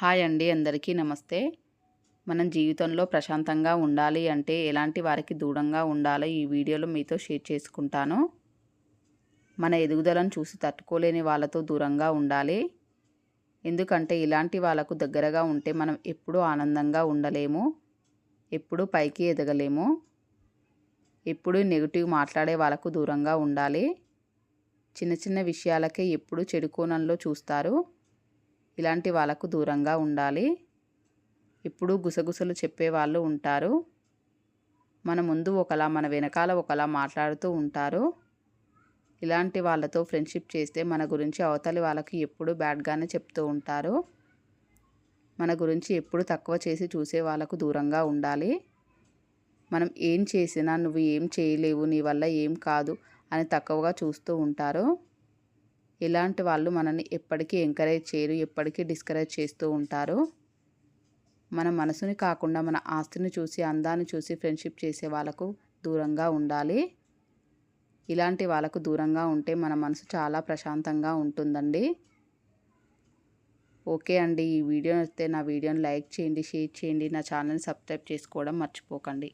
Hi అండి అందరికీ నమస్తే. మనం జీవితంలో ప్రశాంతంగా ఉండాలి అంటే ఎలాంటి వారికి దూరంగా ఉండాలో ఈ వీడియోలో మీతో షేర్ చేసుకుంటాను. మన ఎదుగుదలను చూసి తట్టుకోలేని వాళ్ళతో దూరంగా ఉండాలి. ఎందుకంటే ఇలాంటి వాళ్ళకు దగ్గరగా ఉంటే మనం ఎప్పుడూ ఆనందంగా ఉండలేము ఎప్పుడూ పైకి ఎదగలేము ఎప్పుడూ నెగిటివ్ మాట్లాడే వాళ్ళకు దూరంగా ఉండాలి. చిన్న చిన్న విషయాలకే ఎప్పుడు చెడు కోణంలో చూస్తారు. ఇలాంటి వాళ్ళకు దూరంగా ఉండాలి. ఇప్పుడు గుసగుసలు చెప్పేవాళ్ళు ఉంటారు. మన ముందు ఒకలా మన వెనకాల ఒకలా మాట్లాడుతూ ఉంటారు. ఇలాంటి వాళ్ళతో ఫ్రెండ్షిప్ చేస్తే మన గురించి అవతలి వాళ్ళకి ఎప్పుడు బ్యాడ్గానే చెప్తూ ఉంటారు. మన గురించి ఎప్పుడు తక్కువ చేసి చూసే వాళ్ళకు దూరంగా ఉండాలి. మనం ఏం చేసినా నువ్వు ఏం చేయలేవు నీ వల్ల ఏం కాదు అని తక్కువగా చూస్తూ ఉంటారు. ఇలాంటి వాళ్ళు మనల్ని ఎప్పటికీ ఎంకరేజ్ చేయరు ఎప్పటికీ డిస్కరేజ్ చేస్తూ ఉంటారు. మన మనసుని కాకుండా మన ఆస్తిని చూసి అందాన్ని చూసి ఫ్రెండ్షిప్ చేసే వాళ్ళకు దూరంగా ఉండాలి. ఇలాంటి వాళ్ళకు దూరంగా ఉంటే మన మనసు చాలా ప్రశాంతంగా ఉంటుందండి. ఓకే అండి. ఈ వీడియో వస్తే నా వీడియోని లైక్ చేయండి షేర్ చేయండి. నా ఛానల్ని సబ్స్క్రైబ్ చేసుకోవడం మర్చిపోకండి.